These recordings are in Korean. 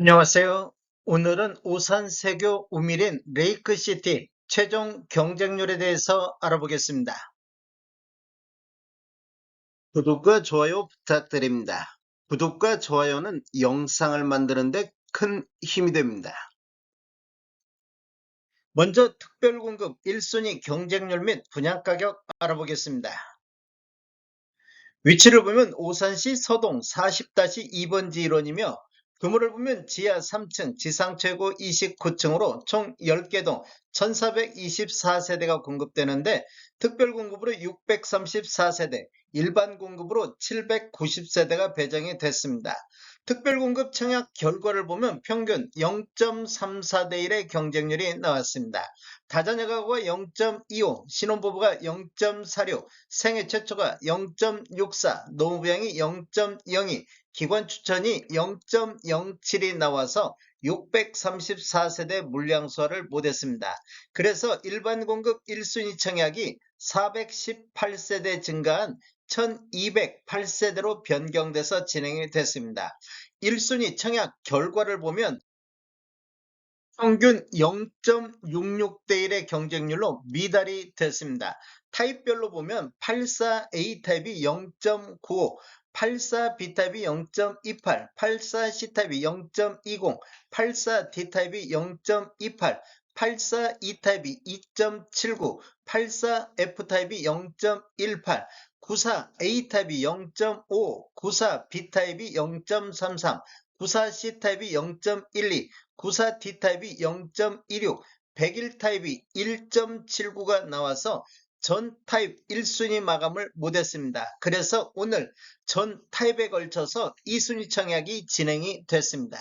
안녕하세요. 오늘은 오산 세교 우밀인 레이크시티 최종 경쟁률에 대해서 알아보겠습니다. 구독과 좋아요 부탁드립니다. 구독과 좋아요는 영상을 만드는데 큰 힘이 됩니다. 먼저 특별공급 1순위 경쟁률 및 분양가격 알아보겠습니다. 위치를 보면 오산시 서동 40-2번지 1원이며 규모를 보면 지하 3층, 지상 최고 29층으로 총 10개 동 1424세대가 공급되는데 특별 공급으로 634세대, 일반 공급으로 790세대가 배정이 됐습니다. 특별 공급 청약 결과를 보면 평균 0.34대 1의 경쟁률이 나왔습니다. 다자녀 가구가 0.25, 신혼부부가 0.46, 생애 최초가 0.64, 노무부양이 0.02, 기관 추천이 0.07이 나와서 634세대 물량수화를 못했습니다. 그래서 일반 공급 1순위 청약이 418세대 증가한 1208세대로 변경돼서 진행이 됐습니다. 1순위 청약 결과를 보면 평균 0.66대 1의 경쟁률로 미달이 됐습니다. 타입별로 보면 84A 타입이 0.95, 84B타입이 0.28, 84C타입이 0.20, 84D타입이 0.28, 84E타입이 2.79, 84F타입이 0.18, 94A타입이 0.5, 94B타입이 0.33, 94C타입이 0.12, 94D타입이 0.16, 101 타입이 1.79가 나와서 전 타입 1순위 마감을 못했습니다. 그래서 오늘 전 타입에 걸쳐서 2순위 청약이 진행이 됐습니다.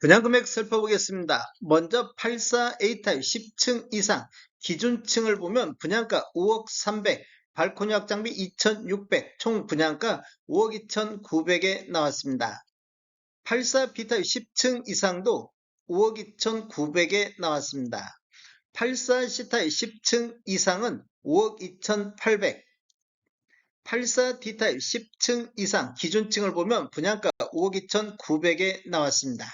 분양금액 살펴보겠습니다. 먼저 84A 타입 10층 이상 기준층을 보면 분양가 5억 300, 발코니 확장비 2,600, 총 분양가 5억 2,900에 나왔습니다. 84B 타입 10층 이상도 5억 2,900에 나왔습니다. 84C타입 10층 이상은 5억 2,800, 84D타입 10층 이상 기준층을 보면 분양가 5억 2,900에 나왔습니다.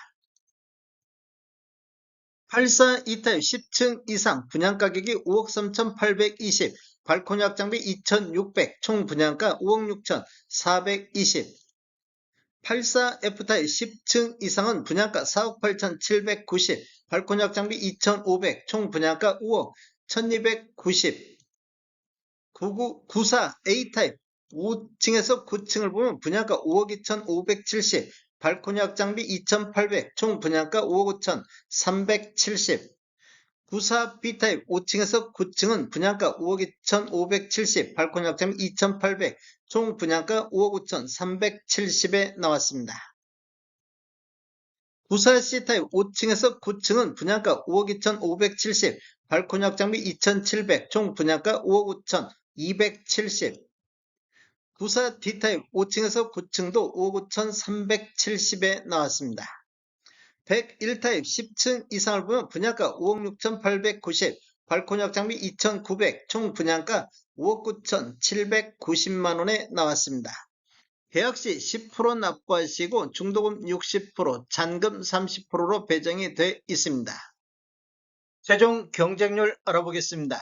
84E타입 10층 이상 분양가격이 5억 3,820, 발코니 확장비 2,600, 총 분양가 5억 6,420, 84F타입 10층 이상은 분양가 4억 8,790, 발코니 확장비 2,500, 총 분양가 5억 1,290, 94A타입 5층에서 9층을 보면 분양가 5억 2,570, 발코니 확장비 2,800, 총 분양가 5억 5,370, 94B타입 5층에서 9층은 분양가 5억 2,570, 발코니 확장비 2,800, 총 분양가 5억 5,370에 나왔습니다. 94C타입 5층에서 9층은 분양가 5억 2,570, 발코니 확장비 2,700, 총 분양가 5억 5,270. 94D타입 5층에서 9층도 5억 5,370에 나왔습니다. 101타입 10층 이상을 보면 분양가 5억 6,890, 발코니 확장비 2,900, 총 분양가 5억 9,790만원에 나왔습니다. 계약시 10% 납부하시고 중도금 60%, 잔금 30%로 배정이 돼 있습니다. 최종 경쟁률 알아보겠습니다.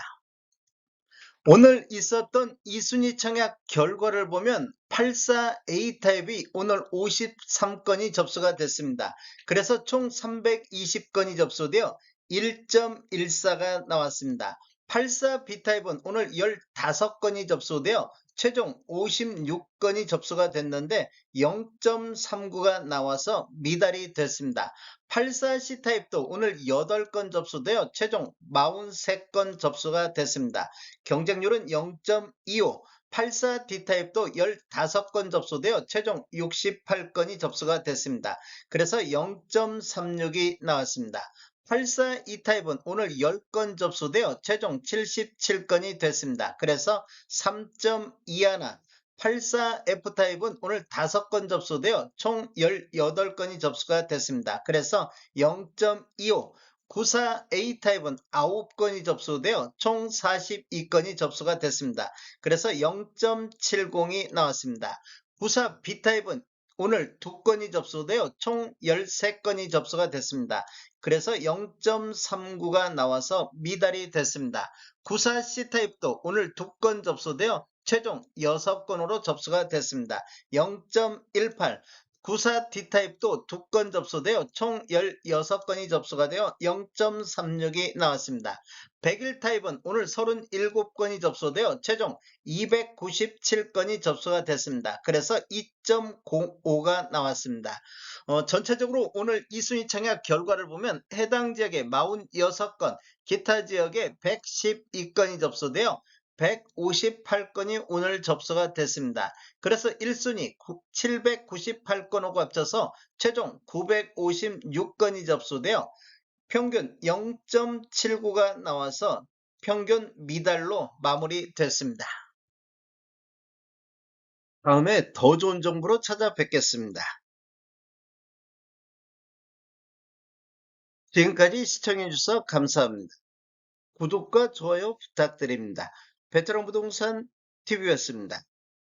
오늘 있었던 2순위 청약 결과를 보면 84A 타입이 오늘 53건이 접수가 됐습니다. 그래서 총 320건이 접수되어 1.14가 나왔습니다. 84B 타입은 오늘 15건이 접수되어 최종 56건이 접수가 됐는데 0.39가 나와서 미달이 됐습니다. 84C 타입도 오늘 8건 접수되어 최종 43건 접수가 됐습니다. 경쟁률은 0.25, 84D 타입도 15건 접수되어 최종 68건이 접수가 됐습니다. 그래서 0.36이 나왔습니다. 84E 타입은 오늘 10건 접수되어 최종 77건이 됐습니다. 그래서 3.21 84F 타입은 오늘 5건 접수되어 총 18건이 접수가 됐습니다. 그래서 0.25 94A 타입은 9건이 접수되어 총 42건이 접수가 됐습니다. 그래서 0.70이 나왔습니다. 94B 타입은 오늘 두 건이 접수되어 총 13건이 접수가 됐습니다. 그래서 0.39가 나와서 미달이 됐습니다. 구사 C타입도 오늘 두건 접수되어 최종 6건으로 접수가 됐습니다. 0.18 구사 D타입도 두 건 접수되어 총 16건이 접수가 되어 0.36이 나왔습니다. 101 타입은 오늘 37건이 접수되어 최종 297건이 접수가 됐습니다. 그래서 2.05가 나왔습니다. 어, 전체적으로 오늘 2순위 청약 결과를 보면 해당 지역에 46건, 기타 지역에 112건이 접수되어 158건이 오늘 접수가 됐습니다. 그래서 1순위 798건하고 합쳐서 최종 956건이 접수되어 평균 0.79가 나와서 평균 미달로 마무리됐습니다. 다음에 더 좋은 정보로 찾아뵙겠습니다. 지금까지 시청해주셔서 감사합니다. 구독과 좋아요 부탁드립니다. 베테랑 부동산 TV였습니다.